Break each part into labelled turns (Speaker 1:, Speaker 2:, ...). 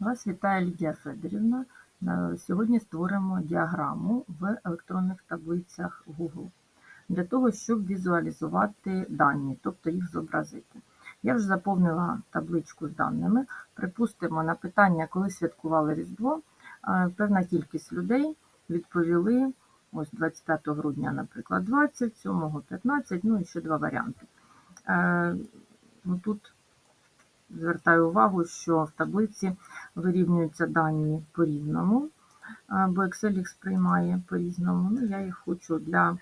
Speaker 1: Вас вітає Лідія Федорівна. Е, Сьогодні створимо діаграму в електронних таблицях Google для того, щоб візуалізувати дані, тобто їх зобразити. Я вже заповнила табличку з даними. Припустимо, на питання, коли святкували Різдво, е, певна кількість людей відповіли ось 25 грудня, наприклад, 20, 7 15, ну і ще два варіанти. Е, ну, Тут Звертаю увагу, що в таблиці вирівнюються дані по-рівному, е, бо Excel їх сприймає по-різному. Ну, я їх хочу для е,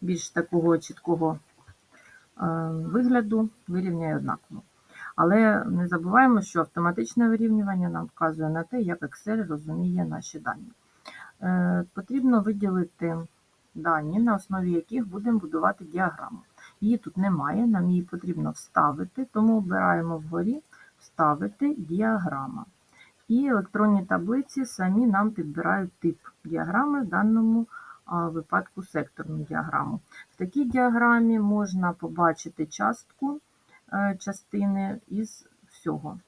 Speaker 1: більш такого чіткого е, вигляду вирівняю однаково. Але не забуваємо, що автоматичне вирівнювання нам вказує на те, як Excel розуміє наші дані. Потрібно виділити дані, на основі яких будемо будувати діаграму. Її тут немає, нам її потрібно вставити, тому обираємо вгорі Вставити діаграма. І електронні таблиці самі нам підбирають тип діаграми, в даному випадку секторну діаграму. В такій діаграмі можна побачити частку е, частини із всього.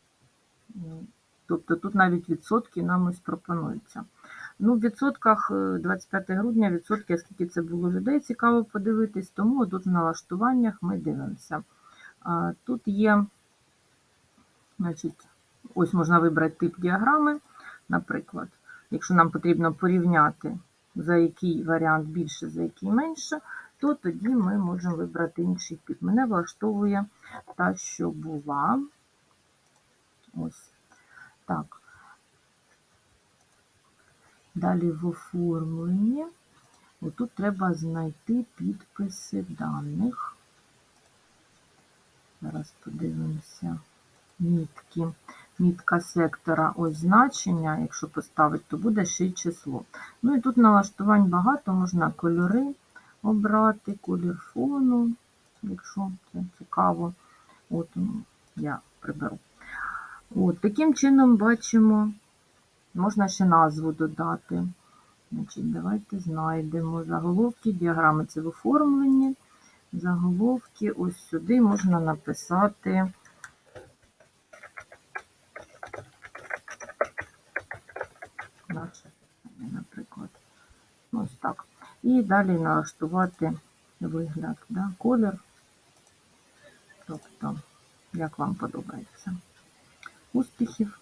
Speaker 1: Тобто тут навіть відсотки нам ось пропонуються. Ну, в відсотках 25 е, грудня відсотки, скільки це було людей, цікаво подивитись, тому тут в налаштуваннях ми дивимося. Тут є, значить, ось можна вибрати тип діаграми, наприклад, якщо нам потрібно порівняти, за який варіант більше, за який менше, то тоді ми можемо вибрати інший тип. Мене влаштовує та, що була. Ось так. Далі в оформленні. Отут треба знайти підписи даних. Зараз подивимося мітки. Мітка сектора ось значення, якщо поставити, то буде ще й число. Ну і тут налаштувань багато, можна кольори обрати, колір фону, якщо це цікаво. От я приберу. От, Таким чином бачимо Можна ще назву додати. Значить, Давайте знайдемо заголовки, діаграми це в оформленні. Заголовки ось сюди можна написати. Наше, наприклад, ось так. І далі налаштувати вигляд, да, колір. Тобто, як вам подобається. Успіхів!